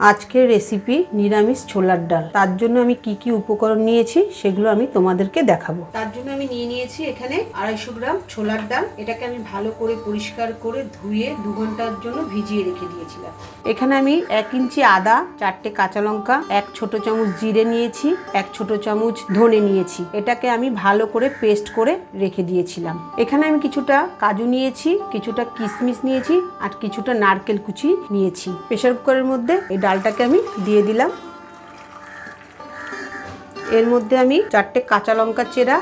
আজকের রেসিপি নিরামিষ ছোলার ডাল। তার জন্য আমি কি কি উপকরণ নিয়েছি সেগুলো আমি তোমাদেরকে দেখাবো। তার জন্য আমি নিয়ে নিয়েছি এখানে আড়াইশো গ্রাম ছোলার ডাল। এটাকে আমি ভালো করে পরিষ্কার করে ধুয়ে দু ঘণ্টার জন্য ভিজিয়ে রেখে দিয়েছিলাম। এখানে আমি এক ইঞ্চি আদা চারটে কাঁচা লঙ্কা এক ছোট চামচ জিরে নিয়েছি এক ছোট চামচ ধনে নিয়েছি। এটাকে আমি ভালো করে পেস্ট করে রেখে দিয়েছিলাম। এখানে আমি কিছুটা কাজু নিয়েছি কিছুটা কিশমিশ নিয়েছি আর কিছুটা নারকেল কুচি নিয়েছি। প্রেশার কুকারের মধ্যে এই ডালটাকে আমি দিয়ে দিলাম। এর মধ্যে আমি চারটে কাঁচা লঙ্কা চেরা,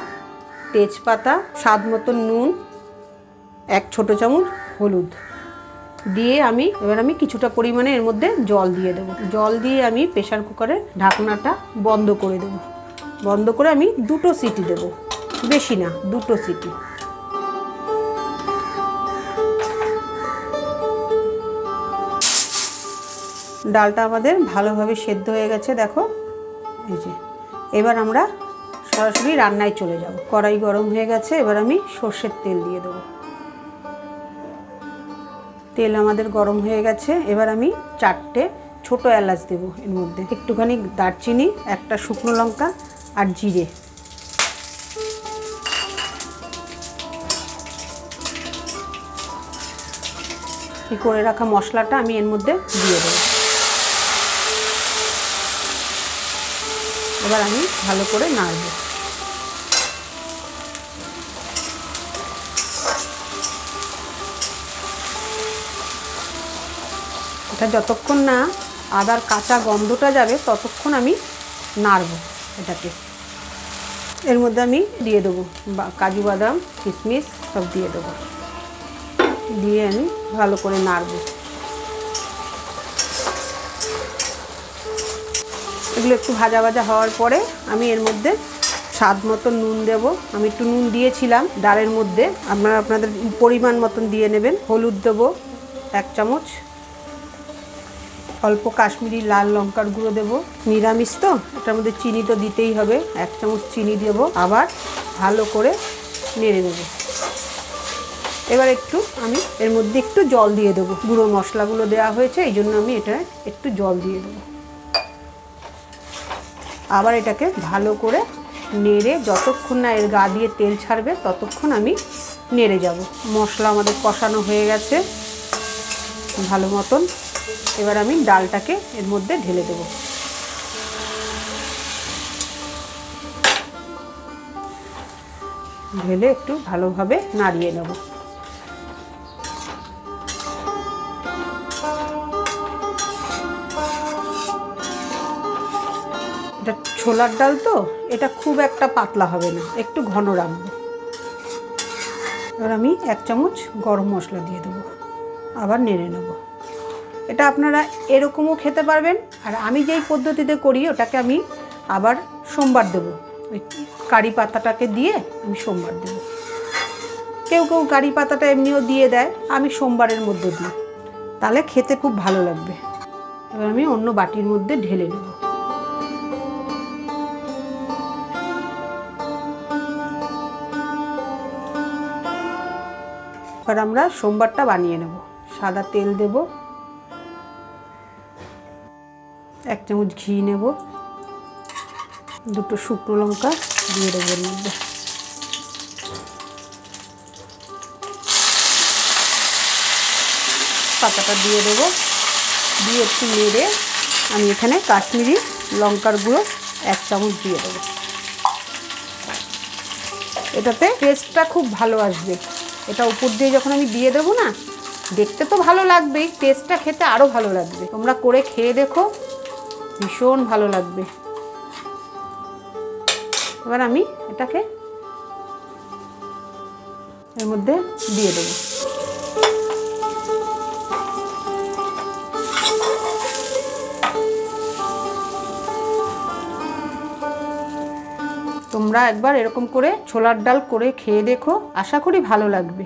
তেজপাতা, স্বাদ মতো নুন, এক ছোট চামচ হলুদ দিয়ে আমি, এবার আমি কিছুটা পরিমাণে এর মধ্যে জল দিয়ে দেবো। জল দিয়ে আমি প্রেশার কুকারের ঢাকনাটা বন্ধ করে দেবো। বন্ধ করে আমি দুটো সিটি দেবো। বেশি না, দুটো সিটি। ডালটা আমাদের ভালোভাবে সেদ্ধ হয়ে গেছে, দেখো। এই যে, এবার আমরা সরাসরি রান্নায় চলে যাব। কড়াই গরম হয়ে গেছে, এবার আমি সর্ষের তেল দিয়ে দেবো। তেল আমাদের গরম হয়ে গেছে, এবার আমি চারটে ছোট এলাচ দেবো এর মধ্যে। একটুখানি দারচিনি, একটা শুকনো লঙ্কা আর জিরে। করে রাখা মশলাটা আমি এর মধ্যে দিয়ে দেবো। এবার আমি ভালো করে নাড়ব। এটা যতক্ষণ না আদার কাঁচা গন্ধটা যাবে, ততক্ষণ আমি নাড়ব এটাকে। এর মধ্যে আমি দিয়ে দেবো কাজু বাদাম, কিশমিশ সব দিয়ে দেবো। দিয়ে আমি ভালো করে নাড়বো। এগুলো একটু ভাজা ভাজা হওয়ার পরে আমি এর মধ্যে স্বাদ মতো নুন দেব। আমি একটু নুন দিয়েছিলাম ডালের মধ্যে। আপনারা আপনাদের পরিমাণ মতন দিয়ে নেবেন। হলুদ দেব এক চামচ। অল্প কাশ্মীরি লাল লঙ্কার গুঁড়ো দেব। নিরামিষ তো, এটার মধ্যে চিনি তো দিতেই হবে। এক চামচ চিনি দেব। আবার ভালো করে নেড়ে দেব এবার একটু আমি এর মধ্যে একটু জল দিয়ে দেবো। গুঁড়ো মশলাগুলো দেওয়া হয়েছে, এই জন্য আমি এটা একটু জল দিয়ে দেবো। আবার এটাকে ভালো করে নেড়ে যতক্ষণ না এর গা দিয়ে তেল ছাড়বে, ততক্ষণ আমি নেড়ে যাব। মশলা আমাদের কষানো হয়ে গেছে ভালো মতন। এবার আমি ডালটাকে এর মধ্যে ঢেলে দেব। ঢেলে একটু ভালোভাবে নাড়িয়ে নেব। ছোলার ডাল তো, এটা খুব একটা পাতলা হবে না, একটু ঘন রাখব। এবার আমি এক চামচ গরম মশলা দিয়ে দেবো, আবার নেড়ে নেব। এটা আপনারা এরকমও খেতে পারবেন, আর আমি যেই পদ্ধতিতে করি ওটাকে আমি আবার সোমবার দেবো। ওই কারি পাতাটাকে দিয়ে আমি সোমবার দেবো। কেউ কেউ কারি পাতাটা এমনিও দিয়ে দেয়, আমি সোমবারের মধ্যে দিই। তাহলে খেতে খুব ভালো লাগবে। এবার আমি অন্য বাটির মধ্যে ঢেলে নেব। এবার আমরা সোমবারটা বানিয়ে নেব। সাদা তেল দেব। এক চামচ ঘি নেব। দুটো শুকনো লঙ্কা দিয়ে দেবো এর মধ্যে। পাতাটা দিয়ে দেবো। দিয়ে একটু নেড়ে আমি এখানে কাশ্মীরি লঙ্কার গুঁড়ো এক চামচ দিয়ে দেবো। এটাতে টেস্টটা খুব ভালো আসবে। এটা উপর দিয়ে যখন আমি দিয়ে দেবো না, দেখতে তো ভালো লাগবেই টেস্টটা খেতে আরও ভালো লাগবে। তোমরা করে খেয়ে দেখো, ভীষণ ভালো লাগবে। এবার আমি এটাকে এর মধ্যে দিয়ে দেবো। তোমরা একবার এরকম করে ছোলার ডাল করে খেয়ে দেখো। আশা করি ভালো লাগবে।